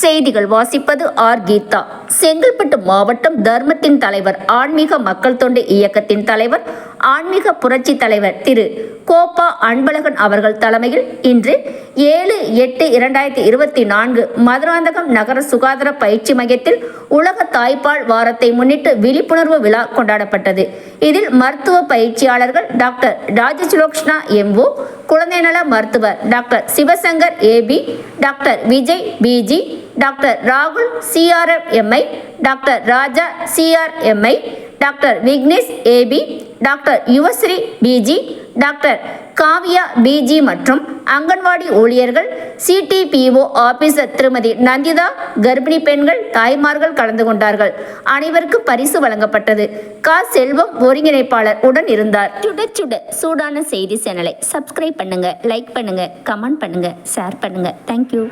செய்திகள் வாசிப்பது ஆர். கீதா. செங்கல்பட்டு மாவட்டம் தர்மத்தின் தலைவர் ஆன்மீக மக்கள் தொண்டு இயக்கத்தின் தலைவர் ஆன்மீக புரட்சி தலைவர் திரு. கோப்பா அன்பழகன் அவர்கள் தலைமையில் இன்று ஏழு எட்டு இரண்டாயிரத்தி இருபத்தி நான்கு மதுராந்தகம் நகர சுகாதார பயிற்சி மையத்தில் உலக தாய்ப்பால் வாரத்தை முன்னிட்டு விழிப்புணர்வு விழா கொண்டாடப்பட்டது. இதில் மருத்துவ பயிற்சியாளர்கள் டாக்டர் ராஜசுலோக்ஷ்னா எம்ஓ குழந்தை நல மருத்துவர் doctor Sivasankar AP doctor Vijay PG doctor ராகுல் CRMI doctor Raja CRMI doctor Vignesh AP doctor Yuvasri PG doctor Kavya PG மற்றும் அங்கன்வாடி ஊழியர்கள் சிடிபிஓ ஆபீசர் திருமதி நந்திதா கர்ப்பிணி பெண்கள் தாய்மார்கள் கலந்து கொண்டார்கள். அனைவருக்கும் பரிசு வழங்கப்பட்டது. கா செல்வம் ஒருங்கிணைப்பாளர் உடன் இருந்தார். சுட சுட சூடான செய்தி சேனலை சப்ஸ்கிரைப் பண்ணுங்க லைக் பண்ணுங்க கமெண்ட் பண்ணுங்க ஷேர் பண்ணுங்க. தேங்க்யூ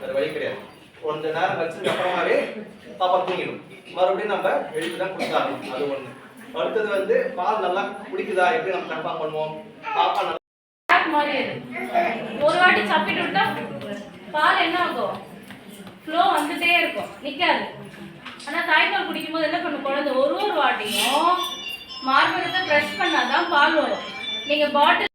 வேற வழி கிடையாது. கொஞ்ச நேரம் கழிச்சதுக்கு அப்புறமாவே பாப்பா தூங்கிடும். மறுபடியும் நம்ம எழுதி தான் கொடுத்தாகணும் அது ஒண்ணு. அடுத்தது வந்து பால் நல்லா குடிக்குதா? எப்படி நம்ம கன்ஃபார்ம் பண்ணுவோம்? பாப்பா நல்லா ஒரு வாட்டி சாப்பிட்டு விட்டா பால் என்ன ஆகும்? ஃப்ளோ வந்துட்டே இருக்கும். நிற்காது ஆனால் தாய்ப்பால் குடிக்கும்போது என்ன பண்ணும்? குழந்தை ஒரு ஒரு வாட்டியும் மார்பகத்தை ப்ரெஷ் பண்ணாதான் பால் வரும். நீங்கள் பாட்டில்